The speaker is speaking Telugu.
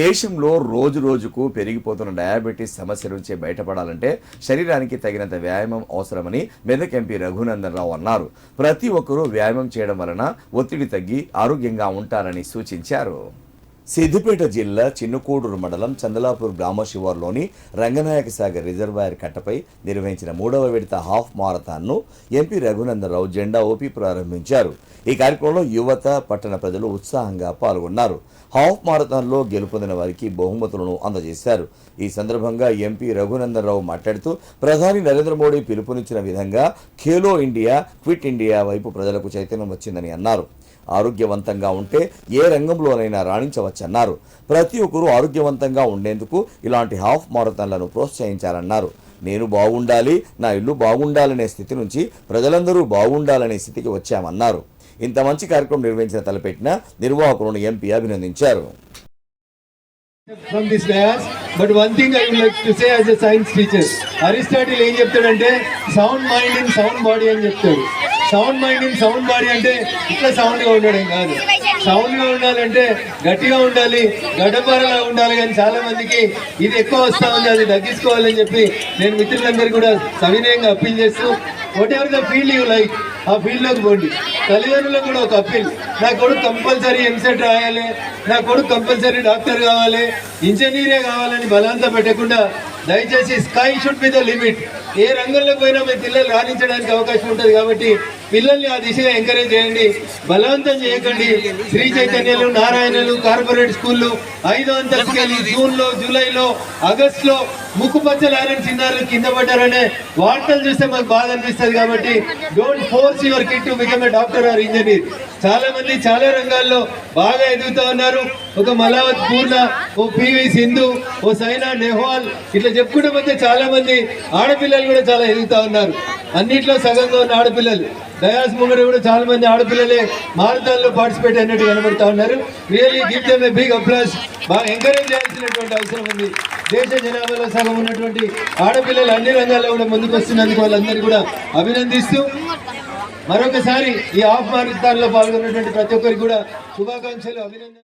దేశంలో రోజు రోజుకు పెరిగిపోతున్న డయాబెటీస్ సమస్య నుంచి బయటపడాలంటే శరీరానికి తగినంత వ్యాయామం అవసరమని మెదక్ ఎంపీ రఘునందన్ రావు అన్నారు. ప్రతి ఒక్కరూ వ్యాయామం చేయడం వలన ఒత్తిడి తగ్గి ఆరోగ్యంగా ఉంటారని సూచించారు. సిద్దిపేట జిల్లా చిన్నకోడూరు మండలం చందలాపూర్ గ్రామ శివార్లోని రంగనాయక సాగర్ రిజర్వాయర్ కట్టపై నిర్వహించిన మూడవ విడత హాఫ్ మారథాన్ను ఎంపీ రఘునందనరావు జెండా ఊపి ప్రారంభించారు. ఈ కార్యక్రమంలో యువత పట్టణ ప్రజలు ఉత్సాహంగా పాల్గొన్నారు. హాఫ్ మారథాన్లో గెలుపొందిన వారికి బహుమతులను అందజేశారు. ఈ సందర్భంగా ఎంపీ రఘునందనరావు మాట్లాడుతూ ప్రధాని నరేంద్ర మోడీ పిలుపునిచ్చిన విధంగా ఖేలో ఇండియా క్విట్ ఇండియా వైపు ప్రజలకు చైతన్యం వచ్చిందని అన్నారు. ఆరోగ్యవంతంగా ఉంటే ఏ రంగంలోనైనా రాణించవచ్చన్నారు. ప్రతి ఒక్కరూ ఆరోగ్యవంతంగా ఉండేందుకు ఇలాంటి హాఫ్ మారథాన్లను ప్రోత్సహించాలన్నారు. నేను బాగుండాలి నా ఇల్లు బాగుండాలనే స్థితి నుంచి ప్రజలందరూ బాగుండాలనే స్థితికి వచ్చామన్నారు. ఇంత మంచి కార్యక్రమం నిర్వహించిన తలపెట్టిన నిర్వాహకులను ఎంపీ అభినందించారు. From this dais but one thing i would like to say as a science teacher Aristotle ఏం చెప్తాడంటే sound mind and sound body అని చెప్తాడు. సౌండ్ మైండ్ సౌండ్ బాడీ అంటే ఇట్లా సౌండ్గా ఉండడం కాదు. సౌండ్గా ఉండాలంటే గట్టిగా ఉండాలి గడ్డపారలా ఉండాలి కానీ చాలా మందికి ఇది ఎక్కువ వస్తూ ఉంది అది తగ్గించుకోవాలని చెప్పి నేను మిత్రులందరికీ కూడా సవినయంగా అప్పీల్ చేస్తూ whatever the field you like ఆ ఫీల్డ్లోకి పోండి. తల్లిదండ్రులకు కూడా ఒక అప్పీల్. నా కొడుకు కంపల్సరీ ఎంసెట్ రాయాలి నా కొడుకు కంపల్సరీ డాక్టర్ కావాలి ఇంజనీరే కావాలని బలంతా పెట్టకుండా దయచేసి sky should be the limit. ఏ రంగంలో పోయినా మీ పిల్లలు రాణించడానికి అవకాశం ఉంటుంది కాబట్టి పిల్లల్ని ఆ దిశగా ఎంకరేజ్ చేయండి. బలవంతం చేయకండి. శ్రీ చైతన్యలు నారాయణలు కార్పొరేట్ స్కూళ్ళు ఐదో అంతస్తుకెళ్ళి జూన్లో జూలైలో ఆగస్ట్లో ముక్కు పచ్చలారని చిన్నారులు కింద పడ్డారనే వార్తలు చూస్తే మాకు బాధ అనిపిస్తుంది కాబట్టి don't force your kid to become a doctor or engineer చాలా మంది చాలా రంగాల్లో బాగా ఎదుగుతూ ఉన్నారు. ఒక మలావత్ పూర్ణ ఓ పివి సింధు ఓ సైనా నెహ్వాల్ ఇట్లా చెప్పుకుంటే మధ్య చాలా మంది ఆడపిల్లలు కూడా చాలా ఎదుగుతా ఉన్నారు. అన్నిట్లో సగంగా ఉన్న ఆడపిల్లలు. దయాస్ ముంగడ కూడా చాలా మంది ఆడపిల్లలే మారథాన్లో పార్టిసిపేట్ అయినట్టు కనబడతా ఉన్నారు. Really give them big applause బాగా ఎంకరేజ్ చేయాల్సినటువంటి అవసరం ఉంది. దేశ జనాభాలో సగం ఉన్నటువంటి ఆడపిల్లలు అన్ని రంగాల్లో కూడా ముందుకు వస్తున్నందుకు వాళ్ళందరూ కూడా అభినందిస్తూ మరొకసారి ఈ ఆఫ్ మారథాన్లో పాల్గొన్నటువంటి ప్రతి ఒక్కరికి కూడా శుభాకాంక్షలు అభినందన